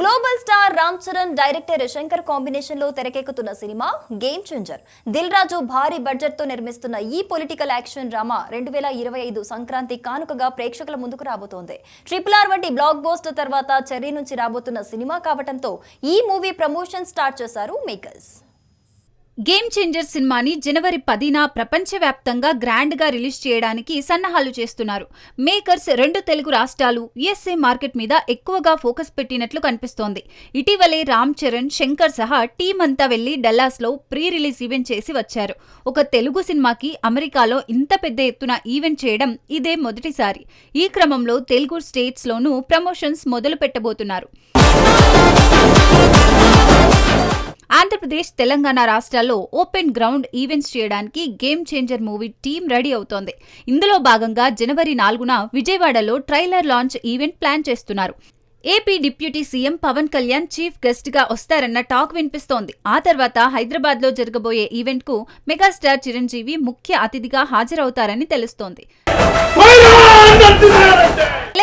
Global star Ram Charan director Shankar కాంబినేషన్లో తెరకెక్కుతున్న cinema game changer Dil Raju భారీ బడ్జెట్తో నిర్మిస్తున్న ఈ పొలిటికల్ యాక్షన్ డ్రామా రెండు వేల ఇరవై ఐదు సంక్రాంతి కానుకగా ప్రేక్షకుల ముందుకు రాబోతోంది. ట్రిపుల్ ఆర్ వంటి బ్లాక్ బోస్టర్ తర్వాత చెర్రీ నుంచి రాబోతున్న సినిమా కావటంతో ఈ మూవీ ప్రమోషన్ స్టార్ట్ చేశారు మేకర్స్ గేమ్ చేంజర్ సినిమాని జనవరి పదిన ప్రపంచవ్యాప్తంగా గ్రాండ్గా రిలీజ్ చేయడానికి సన్నాహాలు చేస్తున్నారు. మేకర్స్ రెండు తెలుగు రాష్ట్రాలు యుఎస్ఏ మార్కెట్ మీద ఎక్కువగా ఫోకస్ పెట్టినట్లు కనిపిస్తోంది. ఇటీవలే రామ్ చరణ్ శంకర్ సహా టీం అంతా వెళ్ళి డల్లాస్లో ప్రీ రిలీజ్ ఈవెంట్ చేసి వచ్చారు. ఒక తెలుగు సినిమాకి అమెరికాలో ఇంత పెద్ద ఎత్తున ఈవెంట్ చేయడం ఇదే మొదటిసారి. ఈ క్రమంలో తెలుగు స్టేట్స్ లోనూ ప్రమోషన్స్ మొదలు పెట్టబోతున్నారు ఆంధ్రప్రదేశ్ తెలంగాణ రాష్ట్రాల్లో ఓపెన్ గ్రౌండ్ ఈవెంట్స్ చేయడానికి game changer movie team ready అవుతోంది. ఇందులో భాగంగా జనవరి నాలుగున విజయవాడలో ట్రైలర్ లాంచ్ ఈవెంట్ ప్లాన్ చేస్తున్నారు. AP deputy CM Pawan Kalyan chief గెస్ట్గా వస్తారన్న టాక్ వినిపిస్తోంది. ఆ తర్వాత హైదరాబాద్లో జరగబోయే ఈవెంట్కు మెగాస్టార్ చిరంజీవి ముఖ్య అతిథిగా హాజరవుతారని తెలుస్తోంది.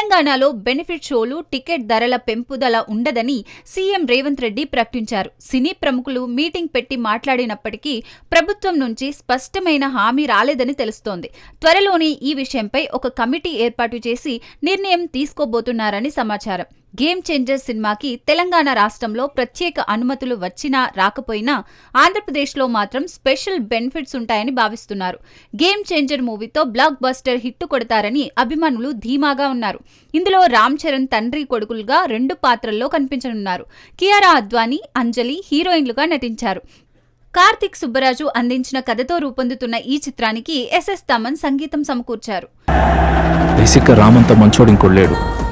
తెలంగాణలో బెనిఫిట్ షోలు టికెట్ ధరల పెంపుదల ఉండదని సీఎం రేవంత్ రెడ్డి ప్రకటించారు. సినీ ప్రముఖులు మీటింగ్ పెట్టి మాట్లాడినప్పటికీ ప్రభుత్వం నుంచి స్పష్టమైన హామీ రాలేదని తెలుస్తోంది. త్వరలోనే ఈ విషయంపై ఒక కమిటీ ఏర్పాటు చేసి నిర్ణయం తీసుకోబోతున్నారని సమాచారం. గేమ్ చేంజర్ సినిమాకి తెలంగాణ రాష్ట్రంలో ప్రత్యేక అనుమతులు వచ్చినా రాకపోయినా ఆంధ్రప్రదేశ్లో మాత్రం స్పెషల్ బెనిఫిట్స్ ఉంటాయని భావిస్తున్నారు. గేమ్ చేంజర్ మూవీతో బ్లాక్ బస్టర్ హిట్ కొడతారని అభిమానులు ధీమాగా ఉన్నారు. ఇందులో రామ్ చరణ్ తండ్రి కొడుకులుగా రెండు పాత్రల్లో కనిపించనున్నారు. కియారా అద్వానీ అంజలి హీరోయిన్లుగా నటించారు. కార్తిక్ సుబ్బరాజు అందించిన కథతో రూపొందుతున్న ఈ చిత్రానికి ఎస్ఎస్ తమన్ సంగీతం సమకూర్చారు. బేసిక్గా రామంత మంచోడు ఇంకోడు లేడు.